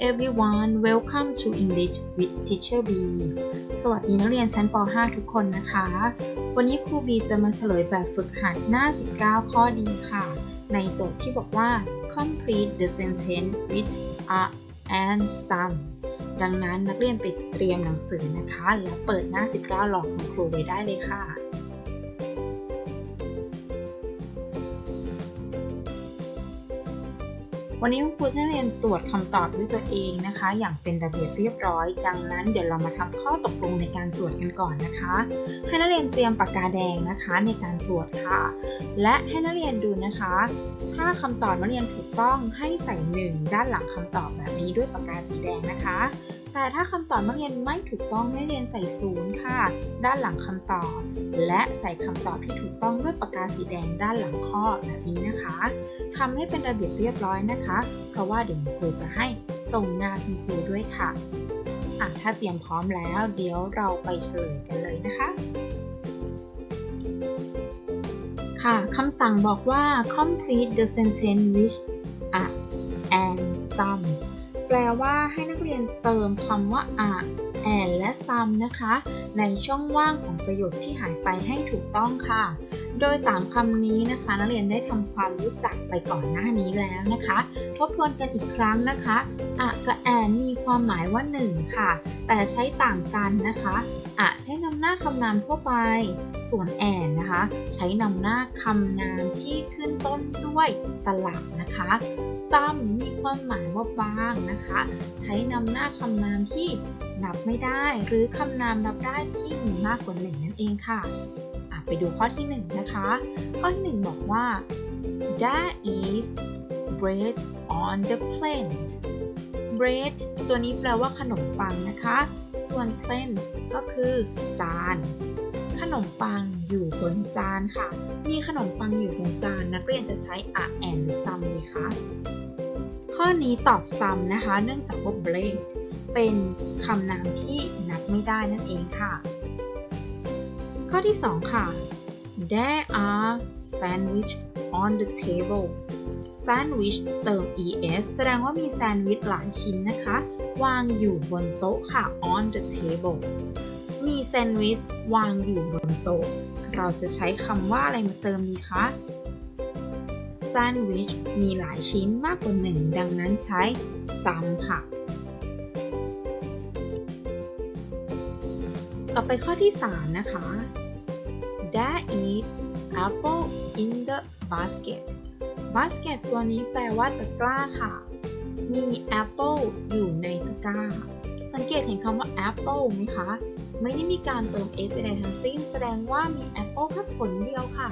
everyone welcome to English with Teacher B สวัสดีนักเรียนชั้นป .5 ทุกคนนะคะ วันนี้ครูบีจะมาเฉลยแบบฝึกหัดหน้า 19 ข้อดีค่ะ ในโจทย์ที่บอกว่า complete the sentence with a and some ดังนั้นนักเรียนไปเตรียมหนังสือนะคะ แล้วเปิดหน้า 19 หลอกคุณครูไว้ได้เลยค่ะ วันนี้คุณครูจะเรียนตรวจคำตอบด้วยตัวเองนะคะ อย่างเป็นระเบียบเรียบร้อย ดังนั้นเดี๋ยวเรามาทำข้อตกลงในการตรวจกันก่อนนะคะ ให้นักเรียนเตรียมปากกาแดงนะคะในการตรวจค่ะ และให้นักเรียนดูนะคะ ถ้าคำตอบนักเรียนถูกต้องให้ใส่หนึ่งด้านหลังคำตอบแบบนี้ด้วยปากกาสีแดงนะคะ แต่ถ้าคำตอบนักเรียนไม่ถูกต้องให้เรียนใส่ศูนย์ค่ะ ด้านหลังคำตอบ และใส่คำตอบที่ถูกต้องด้วยปากกาสีแดงด้านหลังข้อแบบนี้นะคะทำให้เป็นระเบียบเรียบร้อยนะคะ เพราะว่าเดี๋ยวครูจะให้ส่งงานคุณครูด้วยค่ะอะ ถ้าเตรียมพร้อมแล้ว เดี๋ยวเราไปเฉลยกันเลยนะคะ ค่ะคำสั่งบอกว่า complete the sentence with a and some แปลว่าให้นักเรียนเติมคำว่า a and และ some นะคะ ในช่องว่างของประโยคที่หายไปให้ถูกต้องค่ะ โดย 3คำนี้นะคะ นักเรียนได้ทำความรู้จักไปก่อนหน้านี้แล้วนะคะ ทบทวนกันอีกครั้งนะคะอะกับแอนมีความหมายว่า 1 ค่ะ แต่ใช้ต่างกันนะคะอะใช้นำหน้าคำนามทั่วไป ส่วนแอนนะคะ ใช้นำหน้าคำนามที่ขึ้นต้นด้วยสลับนะคะ some มีความหมายว่าบางนะคะ ใช้นำหน้าคำนามที่นับไม่ได้ หรือคำนามนับได้ที่มีมากกว่าหนึ่งนั่นเองค่ะ ไปดูข้อที่ 1 นะคะ ข้อที่ 1 บอกว่า there is bread on the plate bread ตัวนี้แปลว่าขนมปังนะคะ ส่วน plate ก็คือจาน ขนมปังอยู่บนจานค่ะ มีขนมปังอยู่บนจานนักเรียนจะใช้ a and หรือ some ดีคะข้อนี้ตอบ some นะคะ เนื่องจากว่า bread เป็นคำนามที่นับไม่ได้นั่นเองค่ะ ข้อที่ 2 ค่ะ There are sandwich on the table sandwich เติม es แสดงว่ามีแซนด์วิชหลายชิ้นนะคะ วางอยู่บนโต๊ะค่ะ on the table มีแซนด์วิชวางอยู่บนโต๊ะ เราจะใช้คำว่าอะไรมาเติมดีคะแซนด์วิชมีหลายชิ้นมากกว่าหนึ่ง ดังนั้นใช้ some ค่ะ ต่อไปข้อที่ 3 นะคะ There is apple in the basket basket ตัวนี้แปลว่าตะกร้าค่ะ มี apple อยู่ในตะกร้า สังเกตเห็นคำว่า apple ไหมคะ ไม่ได้มีการเติม s ใดทั้งสิ้น แสดงว่ามี apple แค่ผลเดียวค่ะ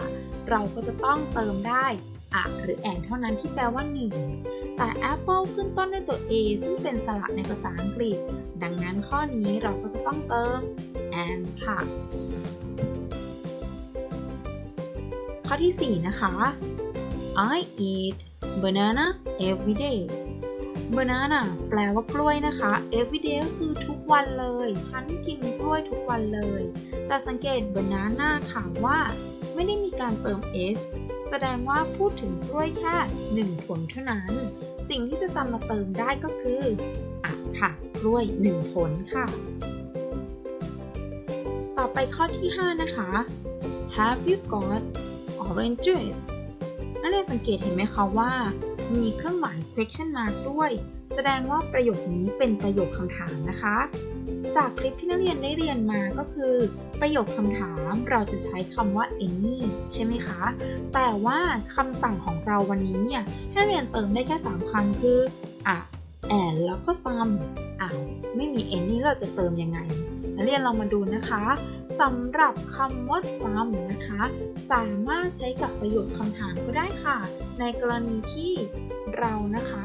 เราก็จะต้องเติมได้อะหรือแอนเท่านั้นที่แปลว่า1แต่ apple ขึ้นต้นด้วยตัว a ซึ่งเป็นสระในภาษาอังกฤษ ดังนั้นข้อนี้เราก็จะต้องเติม and ค่ะ ข้อที่ 4 นะคะ I eat banana every day banana แปลว่ากล้วยนะคะ every day ก็คือทุกวันเลย ฉันกินกล้วยทุกวันเลย แต่สังเกต banana ค่ะว่าไม่ได้มีการเติม s แสดงว่าพูดถึงกล้วยแค่หนึ่งผลเท่านั้น สิ่งที่จะจำมาเติมได้ก็คืออะค่ะ กล้วยหนึ่งผลค่ะ ต่อไปข้อที่ 5 นะคะ Have you got oranges นักเรียนสังเกตเห็นไหมคะว่า มีเครื่องหมาย question mark ด้วย แสดงว่าประโยคนี้เป็นประโยคคำถามนะคะ จากคลิปที่นักเรียนได้เรียนมาก็คือ ประโยคคำถามเราจะใช้คำว่า any ใช่ไหมคะ แต่ว่าคำสั่งของเราวันนี้เนี่ยให้เรียนเติมได้แค่ 3คำคืออะ and แล้วก็ some อ้าวไม่มี any เราจะเติมยังไง นักเรียนลองมาดูนะคะสำหรับคำว่า some นะคะ สามารถใช้กับประโยคคำถามก็ได้ค่ะ ในกรณีที่เรานะคะ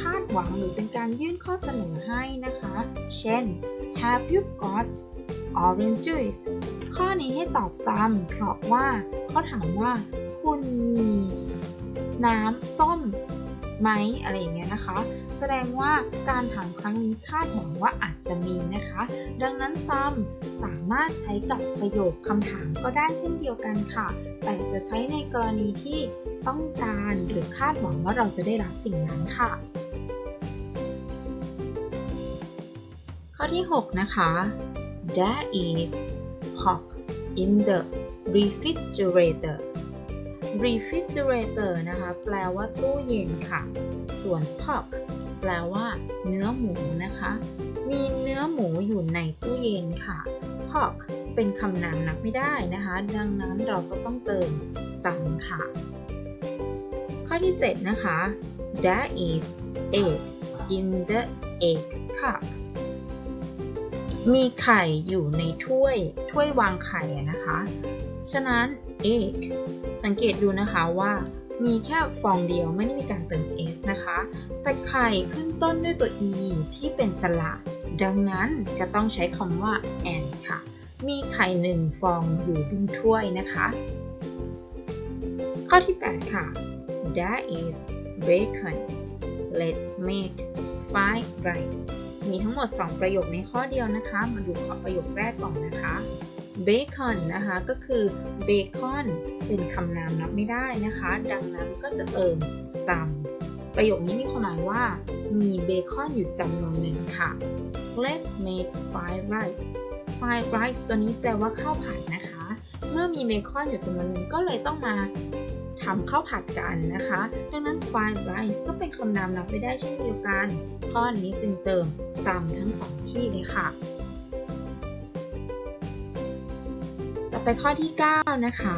คาดหวังหรือเป็นการยื่นข้อเสนอให้นะคะ เช่น Have you got orange juice ข้อนี้ให้ตอบ some เพราะว่าเขาถามว่า คุณมีน้ำส้ม ไหมอะไรอย่างเงี้ยนะคะ แสดงว่าการถามครั้งนี้คาดหวังว่าอาจจะมีนะคะ ดังนั้น some สามารถใช้กับประโยคคำถามก็ได้เช่นเดียวกันค่ะ แต่จะใช้ในกรณีที่ต้องการหรือคาดหวังว่าเราจะได้รับสิ่งนั้นค่ะ ข้อที่ 6 นะคะ There is pork in the refrigerator refrigerator นะคะ แปลว่าตู้เย็นค่ะ ส่วน pork แปลว่าเนื้อหมูนะคะ มีเนื้อหมูอยู่ในตู้เย็นค่ะ pork เป็นคำนามนับไม่ได้นะคะ ดังนั้นเราก็ต้องเติม some ค่ะ ข้อที่ 7 นะคะ There is egg in the egg cup มีไข่อยู่ในถ้วย ถ้วยวางไข่นะคะ ฉะนั้น egg สังเกตดูนะคะว่ามีแค่ฟองเดียวไม่ได้มีการเติม s นะคะ แต่ไข่ขึ้นต้นด้วยตัว e ที่เป็นสระ ดังนั้นจะต้องใช้คำว่า and ค่ะ มีไข่หนึ่งฟองอยู่บนถ้วยนะคะ ข้อที่ 8 ค่ะ There is bacon let's make fried rice มีทั้งหมด 2 ประโยคในข้อเดียวนะคะ มาดูข้อประโยคแรกก่อนนะคะ bacon นะคะก็คือ bacon เป็นคำนามนับไม่ได้นะคะ ดังนั้นก็จะเติม some ประโยคนี้มีความหมายว่า มีเบคอนอยู่จำนวนหนึ่งค่ะ let's make fried rice fried rice ตัวนี้แปลว่าข้าวผัดนะคะ เมื่อมีเบคอนอยู่จำนวนหนึ่งก็เลยต้องมาทำข้าวผัดกันนะคะ ดังนั้น fried rice ก็เป็นคำนามนับไม่ได้เช่นเดียวกัน ข้อนี้จึงเติม some ทั้งสองที่เลยค่ะ ไปข้อที่ 9 นะคะ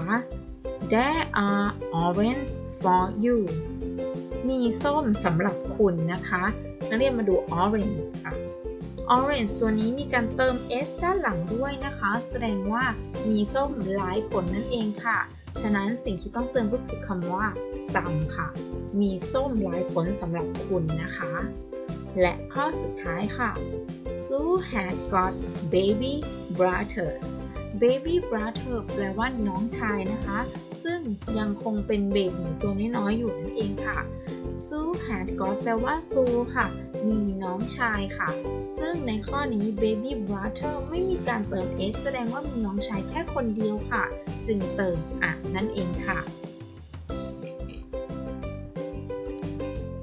There are orange for you มีส้มสำหรับคุณนะคะนักเรียนมาดู orange ค่ะ orange ตัวนี้มีการเติม s ด้านหลังด้วยนะคะ แสดงว่ามีส้มหลายผลนั่นเองค่ะ ฉะนั้นสิ่งที่ต้องเติมก็คือคำว่า some ค่ะ มีส้มหลายผลสำหรับคุณนะคะ และข้อสุดท้ายค่ะ Sue had got baby brother baby brother แปลว่าน้องชายนะคะ ซึ่งยังคงเป็นเบบีตัวน้อยๆอยู่นั่นเองค่ะ Sue had got แปลว่า Sue ค่ะ มีน้องชายค่ะ ซึ่งในข้อนี้ baby brother ไม่มีการเติม s แสดงว่ามีน้องชายแค่คนเดียวค่ะ จึงเติมอะนั่นเองค่ะ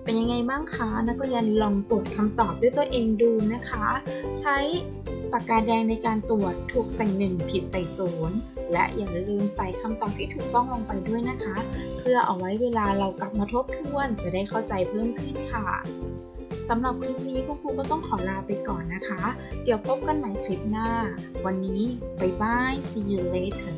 เป็นยังไงบ้างคะ นักเรียนลองตรวจคำตอบด้วยตัวเองดูนะคะ ใช้ ปากกาแดงในการตรวจถูกใส่หนึ่งผิดใส่ศูนย์และอย่าลืมใส่คำตอบที่ถูกต้องลงไปด้วยนะคะ เพื่อเอาไว้เวลาเรากลับมาทบทวนจะได้เข้าใจเพิ่มขึ้นค่ะสำหรับคลิปนี้พวกครูก็ต้องขอลาไปก่อนนะคะ เดี๋ยวพบกันใหม่คลิปหน้า วันนี้ บ๊ายบาย see you later